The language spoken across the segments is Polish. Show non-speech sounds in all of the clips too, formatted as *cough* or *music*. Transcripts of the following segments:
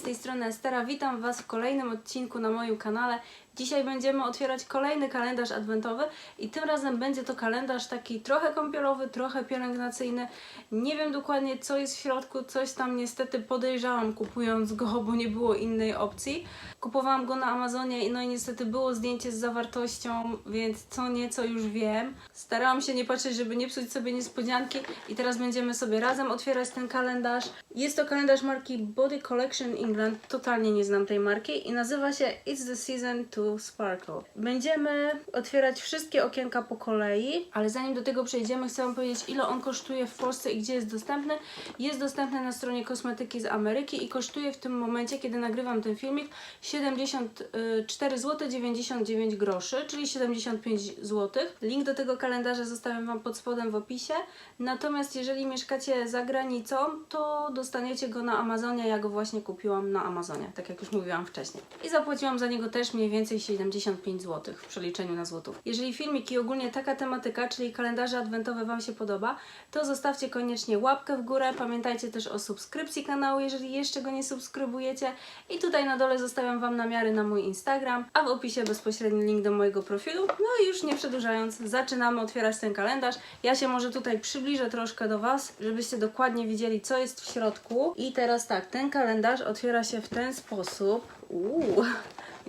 z tej strony Estera. Witam Was w kolejnym odcinku na moim kanale. Dzisiaj będziemy otwierać kolejny kalendarz adwentowy i tym razem będzie to kalendarz taki trochę kąpielowy, trochę pielęgnacyjny. Nie wiem dokładnie co jest w środku, coś tam niestety podejrzałam kupując go, bo nie było innej opcji. Kupowałam go na Amazonie i no i niestety było zdjęcie z zawartością, więc co nieco już wiem. Starałam się nie patrzeć, żeby nie psuć sobie niespodzianki i teraz będziemy sobie razem otwierać ten kalendarz. Jest to kalendarz marki Body Collection England, totalnie nie znam tej marki i nazywa się It's the Season to Sparkle. Będziemy otwierać wszystkie okienka po kolei, ale zanim do tego przejdziemy, chcę Wam powiedzieć ile on kosztuje w Polsce i gdzie jest dostępny. Jest dostępny na stronie Kosmetyki z Ameryki i kosztuje w tym momencie, kiedy nagrywam ten filmik, 74 zł 99 groszy, czyli 75 zł. Link do tego kalendarza zostawiam Wam pod spodem w opisie. Natomiast jeżeli mieszkacie za granicą, to dostaniecie go na Amazonie. Ja go właśnie kupiłam na Amazonie, tak jak już mówiłam wcześniej. I zapłaciłam za niego też mniej więcej 75 zł w przeliczeniu na złotów. Jeżeli filmik i ogólnie taka tematyka, czyli kalendarze adwentowe Wam się podoba, to zostawcie koniecznie łapkę w górę. Pamiętajcie też o subskrypcji kanału, jeżeli jeszcze go nie subskrybujecie. I tutaj na dole zostawiam Wam namiary na mój Instagram, a w opisie bezpośredni link do mojego profilu. No i już nie przedłużając, zaczynamy otwierać ten kalendarz. Ja się może tutaj przybliżę troszkę do Was, żebyście dokładnie widzieli, co jest w środku. I teraz tak, ten kalendarz otwiera się w ten sposób. Uuu,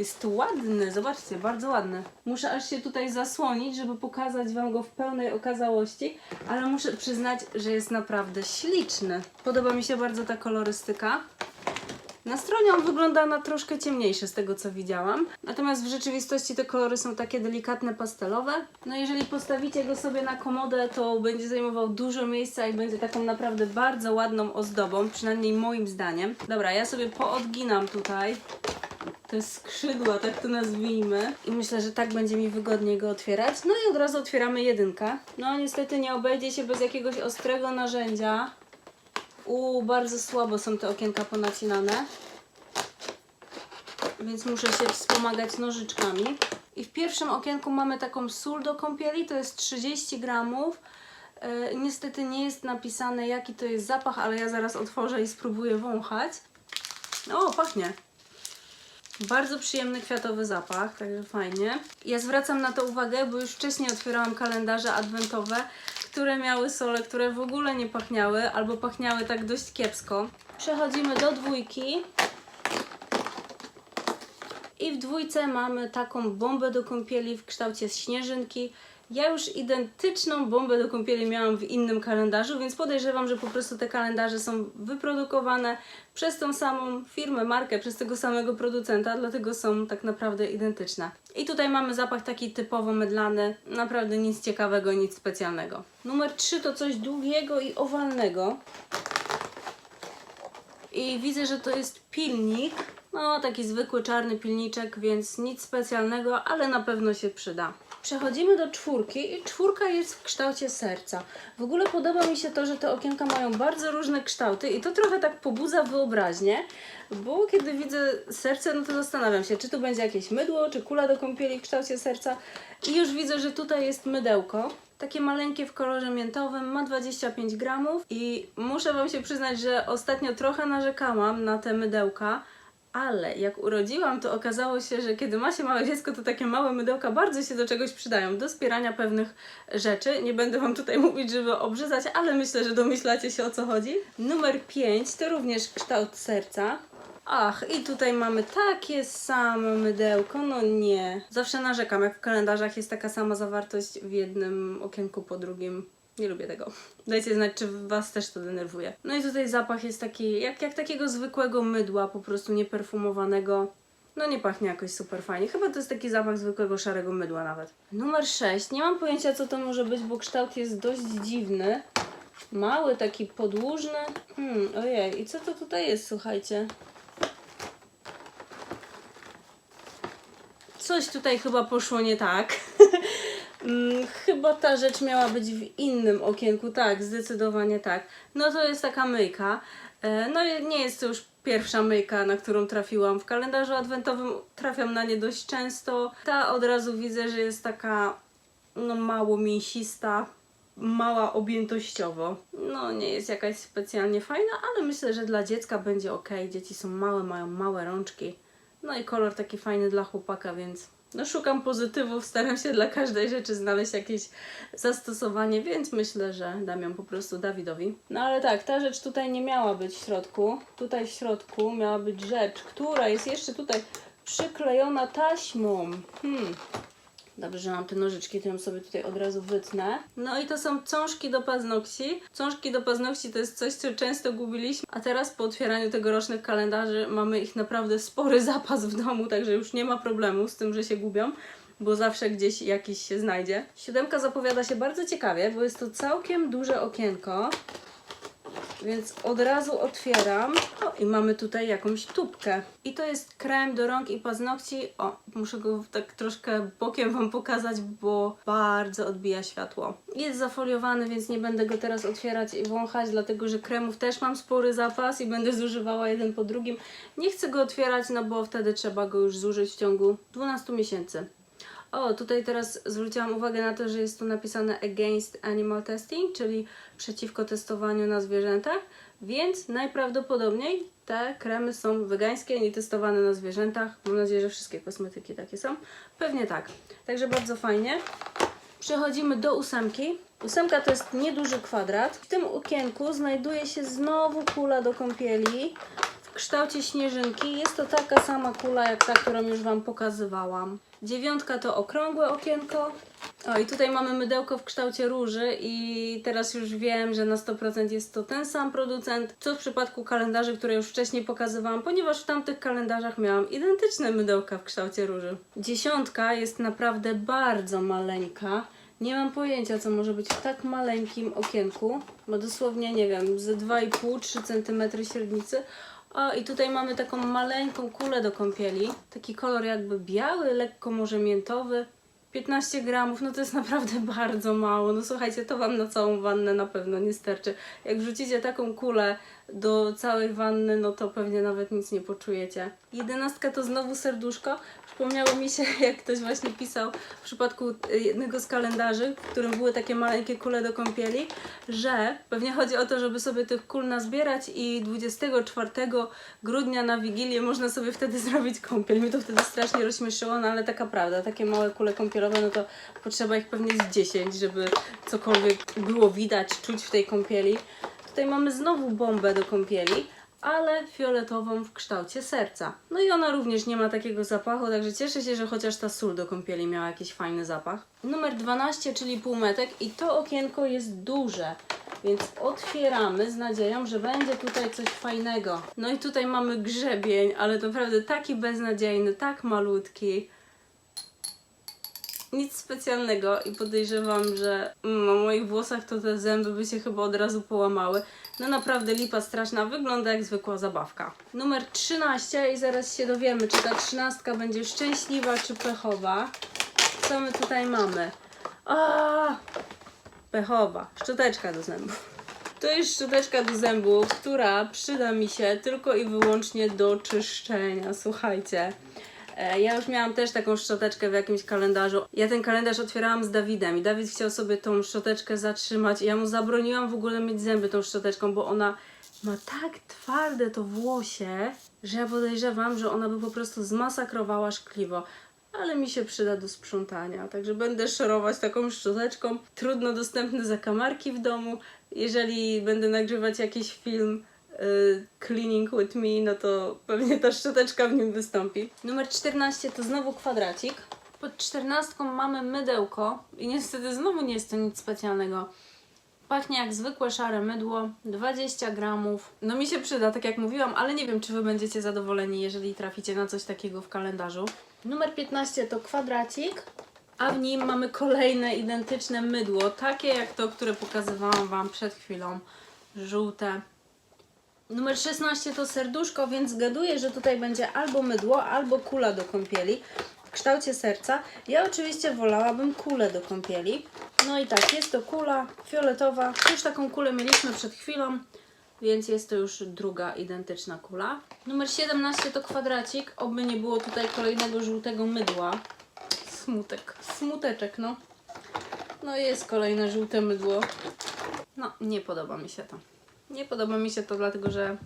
jest ładny, zobaczcie, bardzo ładny. Muszę aż się tutaj zasłonić, żeby pokazać Wam go w pełnej okazałości, ale muszę przyznać, że jest naprawdę śliczny. Podoba mi się bardzo ta kolorystyka. Na stronie on wygląda na troszkę ciemniejszy z tego co widziałam. Natomiast w rzeczywistości te kolory są takie delikatne pastelowe. No jeżeli postawicie go sobie na komodę, to będzie zajmował dużo miejsca i będzie taką naprawdę bardzo ładną ozdobą, przynajmniej moim zdaniem. Dobra, ja sobie poodginam tutaj te skrzydła, tak to nazwijmy. I myślę, że tak będzie mi wygodniej go otwierać. No i od razu otwieramy jedynkę. No niestety nie obejdzie się bez jakiegoś ostrego narzędzia. Uuu, bardzo słabo są te okienka ponacinane. Więc muszę się wspomagać nożyczkami. I w pierwszym okienku mamy taką sól do kąpieli, to jest 30 gramów. Yy, niestety nie jest napisane jaki to jest zapach, ale ja zaraz otworzę i spróbuję wąchać. O, pachnie. Bardzo przyjemny kwiatowy zapach, także fajnie. Ja zwracam na to uwagę, bo już wcześniej otwierałam kalendarze adwentowe, które miały sole, które w ogóle nie pachniały, albo pachniały tak dość kiepsko. Przechodzimy do dwójki. I w dwójce mamy taką bombę do kąpieli w kształcie śnieżynki. Ja już identyczną bombę do kąpieli miałam w innym kalendarzu, więc podejrzewam, że po prostu te kalendarze są wyprodukowane przez tą samą firmę, markę, przez tego samego producenta, dlatego są tak naprawdę identyczne. I tutaj mamy zapach taki typowo mydlany, naprawdę nic ciekawego, nic specjalnego. Numer 3 to coś długiego i owalnego. I widzę, że to jest pilnik. No, taki zwykły czarny pilniczek, więc nic specjalnego, ale na pewno się przyda. Przechodzimy do czwórki i czwórka jest w kształcie serca. W ogóle podoba mi się to, że te okienka mają bardzo różne kształty i to trochę tak pobudza wyobraźnię, bo kiedy widzę serce, no to zastanawiam się, czy tu będzie jakieś mydło, czy kula do kąpieli w kształcie serca. I już widzę, że tutaj jest mydełko. Takie maleńkie w kolorze miętowym, ma 25 gramów i muszę Wam się przyznać, że ostatnio trochę narzekałam na te mydełka, ale jak urodziłam, to okazało się, że kiedy ma się małe dziecko, to takie małe mydełka bardzo się do czegoś przydają, do spierania pewnych rzeczy. Nie będę Wam tutaj *laughs* mówić, żeby obrzydzać, ale myślę, że domyślacie się o co chodzi. Numer 5 to również kształt serca. Ach, i tutaj mamy takie same mydełko, no nie. Zawsze narzekam, jak w kalendarzach jest taka sama zawartość w jednym okienku po drugim. Nie lubię tego. Dajcie znać, czy Was też to denerwuje. No i tutaj zapach jest taki, jak, jak takiego zwykłego mydła, po prostu nieperfumowanego. No nie pachnie jakoś super fajnie. Chyba to jest taki zapach zwykłego szarego mydła nawet. Numer 6. Nie mam pojęcia, co to może być, bo kształt jest dość dziwny. Mały, taki podłużny. Hmm, ojej, i co to tutaj jest, słuchajcie? Coś tutaj chyba poszło nie tak. Mm, Chyba ta rzecz miała być w innym okienku, tak, zdecydowanie tak. No to jest taka myjka. E, No nie jest to już pierwsza myjka, na którą trafiłam w kalendarzu adwentowym. Trafiam na nie dość często. Ta od razu widzę, że jest taka no mało mięsista. mała objętościowo. No, nie jest jakaś specjalnie fajna, ale myślę, że dla dziecka będzie ok. Dzieci są małe, mają małe rączki. No i kolor taki fajny dla chłopaka, więc no szukam pozytywów, staram się dla każdej rzeczy znaleźć jakieś zastosowanie, więc myślę, że dam ją po prostu Dawidowi. No ale tak, ta rzecz tutaj nie miała być w środku. Tutaj w środku miała być rzecz, która jest jeszcze tutaj przyklejona taśmą. Hmm. Dobrze, że mam te nożyczki, ją sobie tutaj od razu wytnę. No i to są cążki do paznokci. Cążki do paznokci to jest coś, co często gubiliśmy, a teraz po otwieraniu tegorocznych kalendarzy mamy ich naprawdę spory zapas w domu, także już nie ma problemu z tym, że się gubią bo zawsze gdzieś jakiś się znajdzie. Siódemka zapowiada się bardzo ciekawie, bo jest to całkiem duże okienko. Więc od razu otwieram. O, i mamy tutaj jakąś tubkę. I to jest krem do rąk i paznokci. O, muszę go tak troszkę bokiem Wam pokazać, bo bardzo odbija światło. Jest zafoliowany, więc nie będę go teraz otwierać i wąchać, dlatego że kremów też mam spory zapas i będę zużywała jeden po drugim. Nie chcę go otwierać, no bo wtedy trzeba go już zużyć w ciągu 12 miesięcy. O, tutaj teraz zwróciłam uwagę na to, że jest tu napisane against animal testing, czyli przeciwko testowaniu na zwierzętach, więc najprawdopodobniej te kremy są wegańskie, nie testowane na zwierzętach. Mam nadzieję, że wszystkie kosmetyki takie są. Pewnie tak. Także bardzo fajnie. Przechodzimy do ósemki. Ósemka to jest nieduży kwadrat. W tym okienku znajduje się znowu kula do kąpieli w kształcie śnieżynki. Jest to taka sama kula jak ta, którą już Wam pokazywałam. Dziewiątka to okrągłe okienko. O i tutaj mamy mydełko w kształcie róży i teraz już wiem, że na 100% jest to ten sam producent, co w przypadku kalendarzy, które już wcześniej pokazywałam, ponieważ w tamtych kalendarzach miałam identyczne mydełka w kształcie róży. Dziesiątka jest naprawdę bardzo maleńka. Nie mam pojęcia, co może być w tak maleńkim okienku, bo dosłownie, nie wiem, ze 2,5-3 cm średnicy. O, i tutaj mamy taką maleńką kulę do kąpieli. Taki kolor jakby biały, lekko może miętowy. 15 gramów, no to jest naprawdę *laughs* bardzo mało. No słuchajcie, to Wam na całą wannę na pewno nie starczy. Jak wrzucicie taką kulę do całej wanny, no to pewnie nawet nic nie poczujecie. Jedenastka to znowu serduszko. Przypomniało mi się, *laughs* jak ktoś właśnie pisał w przypadku jednego z kalendarzy, w którym były takie maleńkie kule do kąpieli, że pewnie chodzi o to, żeby sobie tych kul nazbierać i 24 grudnia na Wigilię można sobie wtedy *laughs* zrobić kąpiel. Mnie to wtedy strasznie rozśmieszyło, no ale taka prawda, takie małe kule kąpielowe, no to potrzeba ich pewnie z 10, żeby cokolwiek było widać, czuć w tej kąpieli. Tutaj mamy znowu bombę do kąpieli, ale fioletową w kształcie serca. No i ona również nie ma takiego zapachu, także cieszę się, że chociaż ta sól do kąpieli miała jakiś fajny zapach. Numer 12, czyli półmetek i to okienko jest duże. Więc otwieramy z nadzieją, że będzie tutaj coś fajnego. No i tutaj mamy grzebień, ale to naprawdę taki beznadziejny, tak malutki nic specjalnego i podejrzewam, że na moich włosach to te zęby by się chyba od razu połamały. No naprawdę lipa straszna, wygląda jak zwykła zabawka. Numer 13 i zaraz się dowiemy, czy ta trzynastka będzie szczęśliwa czy pechowa. Co my tutaj mamy? A, pechowa, szczoteczka do zębów. To jest szczoteczka do zębów, która przyda mi się tylko i wyłącznie do czyszczenia. Słuchajcie. E, Ja już miałam też taką szczoteczkę w jakimś kalendarzu. Ja ten kalendarz otwierałam z Dawidem i Dawid chciał sobie tą szczoteczkę zatrzymać ja mu zabroniłam w ogóle mieć zęby tą szczoteczką, bo ona ma tak twarde to włosie, że ja podejrzewam, że ona by po prostu zmasakrowała szkliwo. Ale mi się przyda do sprzątania, także będę szorować taką szczoteczką. Trudno dostępny zakamarki w domu. Jeżeli będę nagrywać jakiś film, Cleaning with Me, no to pewnie ta szczoteczka w nim wystąpi. Numer 14 to znowu kwadracik. Pod 14 mamy mydełko i niestety znowu nie jest to nic specjalnego. Pachnie jak zwykłe szare mydło, 20 gramów. No mi się przyda, tak jak mówiłam, ale nie wiem, czy Wy będziecie zadowoleni, jeżeli traficie na coś takiego w kalendarzu. Numer 15 to kwadracik, a w nim mamy kolejne identyczne mydło, takie jak to, które pokazywałam Wam przed chwilą. Żółte, Numer 16 to serduszko, więc zgaduję, że tutaj będzie albo mydło, albo kula do kąpieli w kształcie serca. Ja oczywiście wolałabym kulę do kąpieli. No i tak, jest to kula fioletowa. Już taką kulę mieliśmy przed chwilą, więc jest to już druga identyczna kula. Numer 17 to kwadracik, oby nie było tutaj kolejnego żółtego mydła. Smutek, smuteczek, no. No jest kolejne żółte mydło. No, nie podoba mi się to. Nie podoba mi się to dlatego, że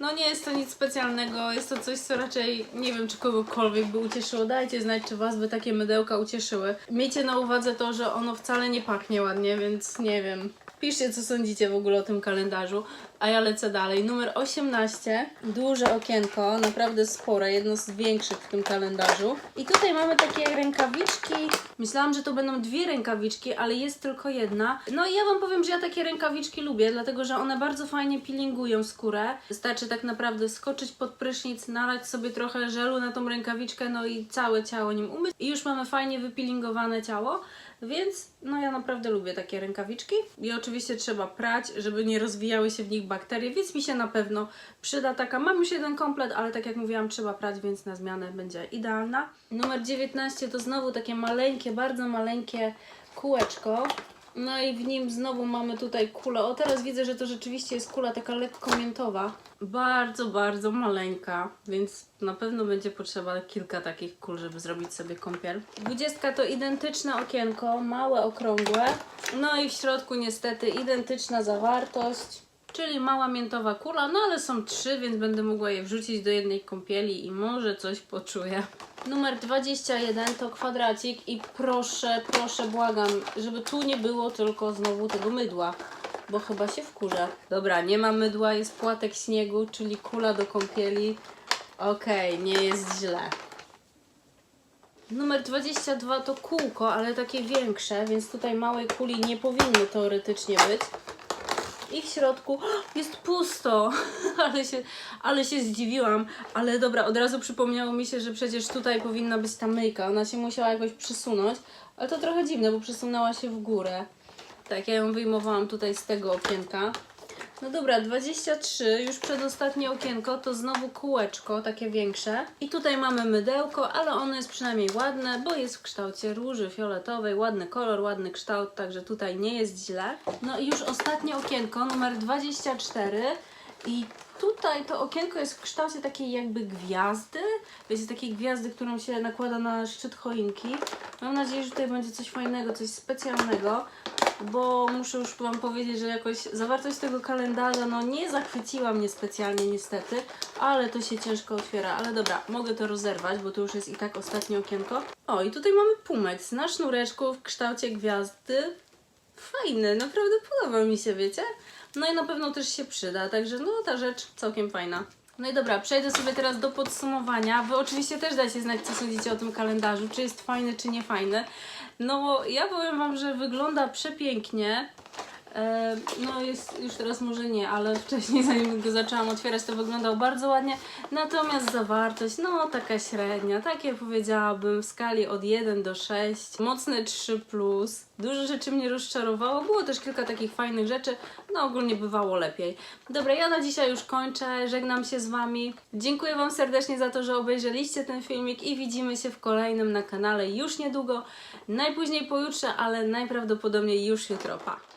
no nie jest to nic specjalnego, jest to coś, co raczej nie wiem, czy kogokolwiek by ucieszyło. Dajcie znać, czy Was by takie mydełka ucieszyły. Miejcie na uwadze to, że ono wcale nie pachnie ładnie, więc nie wiem. Piszcie, co sądzicie w ogóle o tym kalendarzu. A ja lecę dalej. Numer 18. Duże okienko, naprawdę spore, jedno z większych w tym kalendarzu. I tutaj mamy takie rękawiczki. Myślałam, że to będą dwie rękawiczki, ale jest tylko jedna. No i ja Wam powiem, że ja takie rękawiczki lubię, dlatego że one bardzo fajnie peelingują skórę. Wystarczy tak naprawdę skoczyć pod prysznic, nalać sobie trochę żelu na tą rękawiczkę, no i całe ciało nim umyć. I już mamy fajnie wypeelingowane ciało. Więc no ja naprawdę lubię takie rękawiczki i oczywiście trzeba prać, żeby nie rozwijały się w nich bakterie, więc mi się na pewno przyda taka. Mam już jeden komplet, ale tak jak mówiłam, trzeba prać, więc na zmianę będzie idealna. Numer 19 to znowu takie maleńkie, bardzo maleńkie kółeczko. No i w nim znowu mamy tutaj kulę. O, teraz widzę, że to rzeczywiście jest kula taka lekko miętowa. Bardzo, bardzo maleńka, więc na pewno będzie potrzeba kilka takich kul, żeby zrobić sobie kąpiel. Dwudziestka to identyczne okienko, małe, okrągłe. No i w środku niestety identyczna zawartość. Czyli mała miętowa kula, no ale są trzy, więc będę mogła je wrzucić do jednej kąpieli i może coś poczuję. Numer 21 to kwadracik i proszę, proszę, błagam, żeby tu nie było tylko znowu tego mydła, bo chyba się wkurza. Dobra, nie ma mydła, jest płatek śniegu, czyli kula do kąpieli. Okej, nie jest źle. Numer 22 to kółko, ale takie większe, więc tutaj małej kuli nie powinno teoretycznie być. I w środku jest pusto, *laughs* ale się, ale się zdziwiłam. Ale dobra, od razu przypomniało mi się, że przecież tutaj powinna być ta myjka. Ona się musiała jakoś przesunąć, ale to trochę dziwne, bo przesunęła się w górę. Tak, ja ją wyjmowałam tutaj z tego okienka. No dobra, 23, już przedostatnie okienko, to znowu kółeczko, takie większe. I tutaj mamy mydełko, ale ono jest przynajmniej ładne, bo jest w kształcie róży fioletowej, ładny kolor, ładny kształt, także tutaj nie jest źle. No i już ostatnie okienko, numer 24 i tutaj to okienko jest w kształcie takiej jakby gwiazdy, wiecie, takiej gwiazdy, którą się nakłada na szczyt choinki. Mam nadzieję, że tutaj będzie coś fajnego, coś specjalnego bo muszę już Wam powiedzieć, że jakoś zawartość tego kalendarza no nie zachwyciła mnie specjalnie niestety, ale to się ciężko otwiera. Ale dobra, mogę to rozerwać, bo to już jest i tak ostatnie okienko. O, i tutaj mamy pumeks na sznureczku w kształcie gwiazdy. Fajny, naprawdę podoba mi się, wiecie? No i na pewno też się przyda, także no ta rzecz całkiem fajna. No i dobra, przejdę sobie teraz do podsumowania. Wy oczywiście też dajcie znać, co sądzicie o tym kalendarzu, czy jest fajny, czy nie fajny. No ja powiem Wam, że wygląda przepięknie. E, No jest już teraz może nie, ale wcześniej zanim go zaczęłam otwierać to wyglądał bardzo ładnie. Natomiast zawartość, no taka średnia, takie powiedziałabym w skali od 1 do 6. Mocne 3+. Plus. Dużo rzeczy mnie rozczarowało, było też kilka takich fajnych rzeczy, no ogólnie bywało lepiej. Dobra, ja na dzisiaj już kończę, żegnam się z Wami. Dziękuję Wam serdecznie za to, że obejrzeliście ten filmik i widzimy się w kolejnym na kanale już niedługo, najpóźniej pojutrze, ale najprawdopodobniej już jutro. Pa!